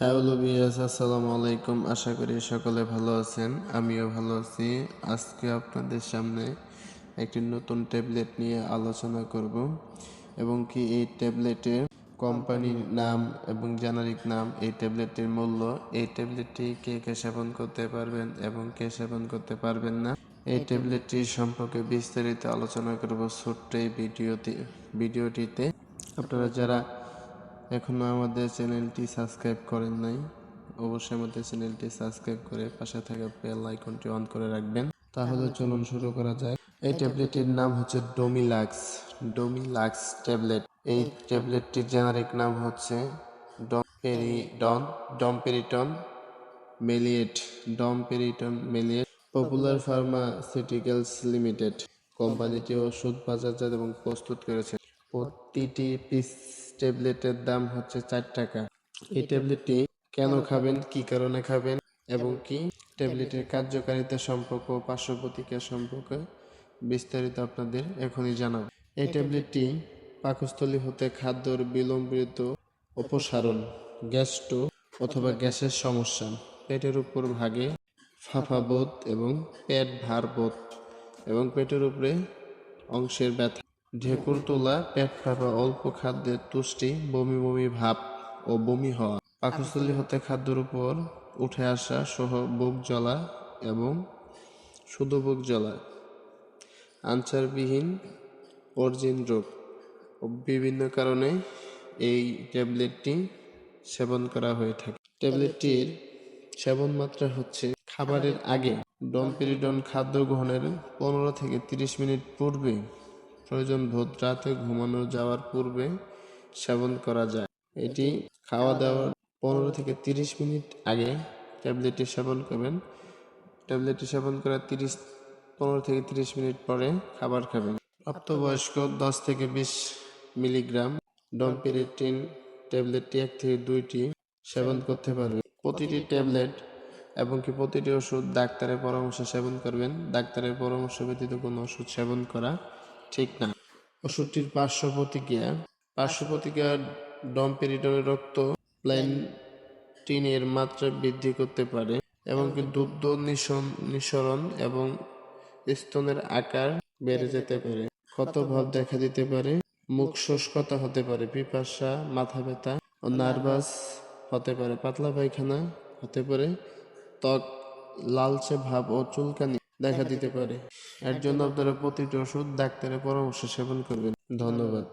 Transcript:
Hello বিয়াস আসসালামু আলাইকুম। আশা করি সকলে ভালো আছেন আমিও ভালো আছি। আজকে আপনাদের সামনে একটি নতুন ট্যাবলেট নিয়ে আলোচনা করব এবং কি এই ট্যাবলেটের কোম্পানির নাম এবং জেনারিক নাম এই ট্যাবলেটের মূল্য এই ট্যাবলেটটি কে কে সেবন করতে পারবেন এবং কে সেবন করতে পারবেন না এই ট্যাবলেটটি সম্পর্কে বিস্তারিত আলোচনা করব ছোট্ট এই ভিডিওতে ভিডিওটিতে। আপনারা যারা এখনও আমাদের চ্যানেলটি সাবস্ক্রাইব করেন নাই, অবশ্যই আমাদের চ্যানেলটি সাবস্ক্রাইব করে পাশে থাকা বেল আইকনটি অন করে রাখবেন। তাহলে চলুন শুরু করা যায় এই ট্যাবলেটটির নাম হচ্ছে ডোমিলাক্স ডোমিলাক্স ট্যাবলেট। এই ট্যাবলেটটির জেনারিক নাম হচ্ছে domperidone domperidone maleate domperidone maleate, popular pharmaceuticals limited. কোম্পানিটি ওষুধ বাজারজাত এবং প্রস্তুত করেছে। প্রতিটি পিস ট্যাবলেটের দাম হচ্ছে চার টাকা। এই ট্যাবলেটটি কেন খাবেন কি কারণে খাবেন এবং কি ট্যাবলেটের কার্যকারিতা সম্পর্ক পার্শ্ব প্রতিক্রিয়া সম্পর্কে বিস্তারিত আপনাদের এখনই জানাব। এই ট্যাবলেটটি পাকস্থলী হতে খাদ্যর বিলম্বিত অপসারণ গ্যাস্ট্রো অথবা গ্যাসের সমস্যা পেটের উপর ভাগে ফাফাবোধ এবং পেট ভার বোধ এবং পেটের উপরে অংশের ব্যথা ঢেকুর তোলা পেট ফাঁপা অল্প খাদ্যের তুষ্টি, বমি বমি ভাব ও বমি হওয়া। পাকস্থলী হতে খাদ্যের উপর উঠে আসা সহ বুক জ্বলা এবং শুধু বুক জ্বলা। আনসারবিহীন অর্জিন রোগ। বিভিন্ন কারণে এই ট্যাবলেটটি সেবন করা হয়ে থাকে। ট্যাবলেটটির সেবন মাত্রা হচ্ছে খাবারের আগে। ডমপেরিডন খাদ্য গ্রহণের পনেরো থেকে তিরিশ মিনিট পূর্বে প্রয়োজন বোধ রাতে ঘুমানো যাওয়ার পূর্বে সেবন করা যায়। এটি খাওয়া দাওয়ার পনেরো থেকে তিরিশ মিনিট আগে ট্যাবলেটটি সেবন করবেন। ট্যাবলেটটি সেবন করার তিরিশ, পনেরো থেকে তিরিশ মিনিট পরে খাবার খাবেন। প্রাপ্তবয়স্ক দশ থেকে বিশ মিলিগ্রাম ডমপেরিটিন ট্যাবলেটটি এক থেকে দুইটি সেবন করতে পারবে। প্রতিটি ট্যাবলেট এবং কি প্রতিটি ওষুধ ডাক্তারের পরামর্শ সেবন করবেন। ডাক্তারের পরামর্শ ব্যতীত কোনো ওষুধ সেবন করা ঠিক না। ওষুধটির পার্শ্ব প্রতিক্রিয়া পার্শ্ব প্রতিক্রিয়া ডমপেরিডনের রক্ত প্ল্যান্টিনের মাত্রা বৃদ্ধি করতে পারে এবং কি দুগ্ধ নিঃসরণ এবং স্তনের আকার বেড়ে যেতে পারে। ক্ষতভাব দেখা দিতে পারে, মুখ শুষ্কতা হতে পারে, পিপাসা, মাথা ব্যথা ও নার্ভাস হতে পারে, পাতলা পায়খানা হতে পারে, ত্বক লালচে ভাব ও চুলকানি দেখা দিতে পারে। এর জন্য আপনারা প্রতিটি ওষুধ ডাক্তারের পরামর্শ সেবন করবেন। ধন্যবাদ।